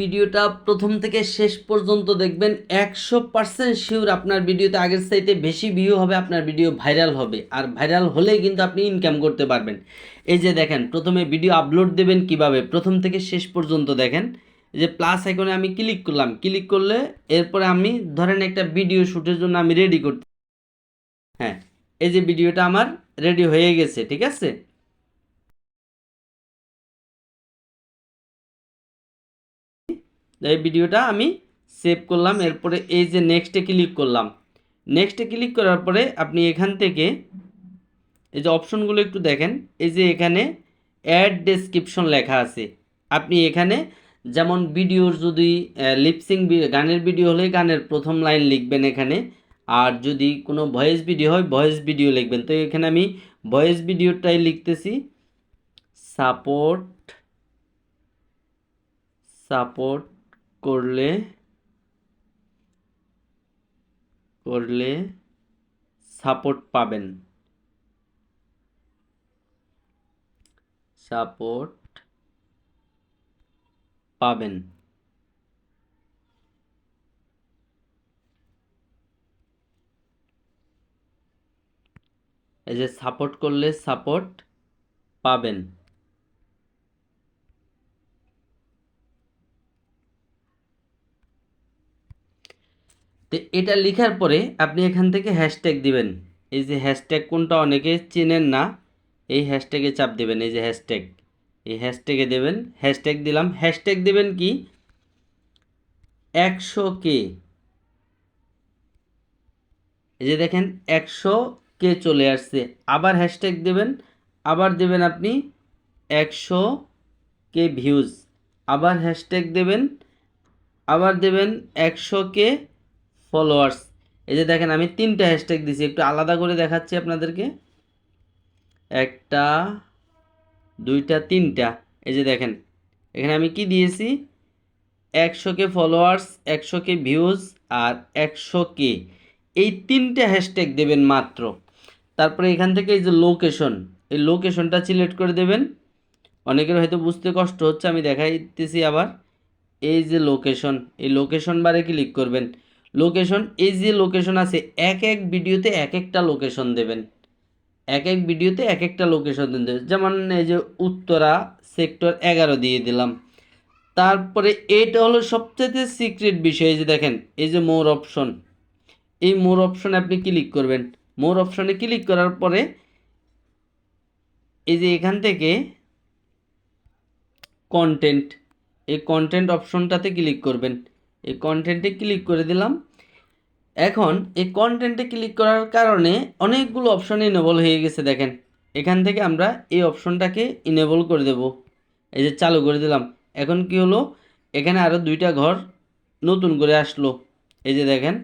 ভিডিওটা প্রথম থেকে শেষ পর্যন্ত দেখবেন, একশো পার্সেন্ট শিওর আপনার ভিডিওতে আগের চাইতে বেশি ভিউ হবে, আপনার ভিডিও ভাইরাল হবে। আর ভাইরাল হলেই কিন্তু আপনি ইনকাম করতে পারবেন। এই যে দেখেন, প্রথমে ভিডিও আপলোড দেবেন কীভাবে? প্রথম থেকে শেষ পর্যন্ত দেখেন। যে প্লাস আইকনে আমি ক্লিক করলাম। ক্লিক করলে এরপরে আমি ধরেন একটা ভিডিও শ্যুটের জন্য আমি রেডি করতে হ্যাঁ এই যে ভিডিওটা আমার রেডি হয়ে গেছে, ঠিক আছে? এই ভিডিওটা আমি সেভ করলাম, এরপরে এই যে নেক্সটে ক্লিক করলাম। নেক্সটে ক্লিক করার পরে আপনি এখান থেকে এই যে অপশনগুলো একটু দেখেন, এই যে এখানে অ্যাড ডেসক্রিপশন লেখা আছে। আপনি এখানে যেমন ভিডিওর যদি লিপসিং গানের ভিডিও হলে গানের প্রথম লাইন লিখবেন এখানে, আর যদি কোনো ভয়েস ভিডিও হয় ভয়েস ভিডিও লিখবেন। তো এখানে আমি ভয়েস ভিডিওটাই লিখতেছি। সাপোর্ট সাপোর্ট করলে করলে সাপোর্ট পাবেন। সাপোর্ট পাবেন। এই যে সাপোর্ট করলে সাপোর্ট পাবেন। তো এটা লেখার পরে আপনি এখান থেকে হ্যাশট্যাগ দিবেন। এই যে হ্যাশট্যাগ কোনটা অনেকে চেনেন না, এই হ্যাশট্যাগে চাপ দেবেন, এই যে হ্যাশট্যাগ এই হ্যাশট্যাগে দেবেন হ্যাশট্যাগ দিলাম। হ্যাশট্যাগ দেবেন কি? একশো কে। এই যে দেখেন, একশো কে চলে আসছে। আবার হ্যাশট্যাগ দেবেন, আবার দেবেন আপনি একশো কে ভিউজ আবার হ্যাশট্যাগ দেবেন, আবার দেবেন একশো কে ফলোয়ার্স এই যে দেখেন, আমি তিনটা হ্যাশট্যাগ দিছি, একটু আলাদা করে দেখাচ্ছি আপনাদেরকে। একটা, দুইটা, তিনটা। এই যে দেখেন, এখানে আমি কি দিয়েছি? একশো কে ফলোয়ার্স একশো কে ভিউজ আর একশো কে। এই তিনটে হ্যাশট্যাগ দেবেন মাত্র। তারপরে এখান থেকে এই যে লোকেশন এই লোকেশনটা সিলেক্ট করে দেবেন। অনেকের হয়তো বুঝতে কষ্ট হচ্ছে, আমি দেখাইতেছি আবার। এই যে লোকেশন এই লোকেশন বারে ক্লিক করবেন। লোকেশন, এই যে লোকেশন আছে, এক এক ভিডিওতে এক একটা লোকেশন দেবেন। এক এক ভিডিওতে এক একটা লোকেশন দেবেন যেমন এই যে উত্তরা সেক্টর এগারো দিয়ে দিলাম। তারপরে এটা হলো সবচেয়ে সিক্রেট বিষয় যে দেখেন, এই যে মোর অপশন এই মোর অপশনে আপনি ক্লিক করবেন। মোর অপশনে ক্লিক করার পরে এই যে এখান থেকে কন্টেন্ট এই কন্টেন্ট অপশনটাতে ক্লিক করবেন। এই কন্টেন্টে ক্লিক করে দিলাম। এখন এই কন্টেন্টে ক্লিক করার কারণে অনেকগুলো অপশন ইনেবল হয়ে গেছে দেখেন। এখান থেকে আমরা এই অপশনটাকে ইনেবল করে দেব। এই যে চালু করে দিলাম। এখন কি হলো? এখানে আরও দুইটা ঘর নতুন করে আসলো। এই যে দেখেন,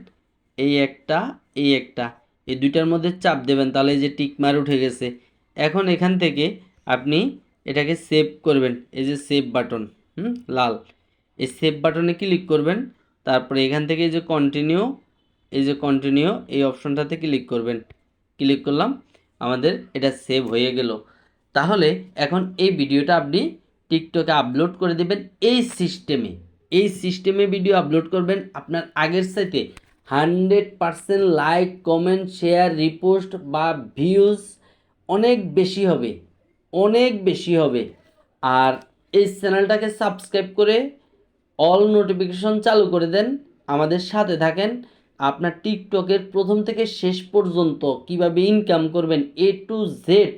এই একটা এই একটা। এই দুইটার মধ্যে চাপ দেবেন, তাহলে এই যে টিক মার উঠে গেছে। এখন এখান থেকে আপনি এটাকে সেভ করবেন। এই যে সেভ বাটন হুম, লাল। এই সেভ বাটনে ক্লিক করবেন। তারপরে এখান থেকে যে কন্টিনিউ এই যে কন্টিনিউ এই অপশনটাতে ক্লিক করবেন। ক্লিক করলাম, আমাদের এটা সেভ হয়ে গেল। তাহলে এখন এই ভিডিওটা আপনি টিকটকে আপলোড করে দেবেন এই সিস্টেমে এই সিস্টেমে ভিডিও আপলোড করবেন, আপনার আগের সাথে hundred percent like comment share repost বা ভিউজ অনেক বেশি হবে, অনেক বেশি হবে। আর এই চ্যানেলটাকে সাবস্ক্রাইব করে অল নোটিফিকেশন চালু করে দেন, আমাদের সাথে থাকেন। আপনার টিকটকের প্রথম থেকে শেষ পর্যন্ত কীভাবে ইনকাম করবেন এ টু জেড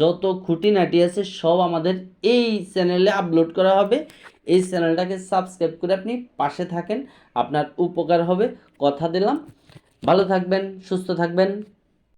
যত খুঁটিনাটি আছে সব আমাদের এই চ্যানেলে আপলোড করা হবে। এই চ্যানেলটাকে সাবস্ক্রাইব করে আপনি পাশে থাকেন, আপনার উপকার হবে। কথা দিলাম। ভালো থাকবেন, সুস্থ থাকবেন।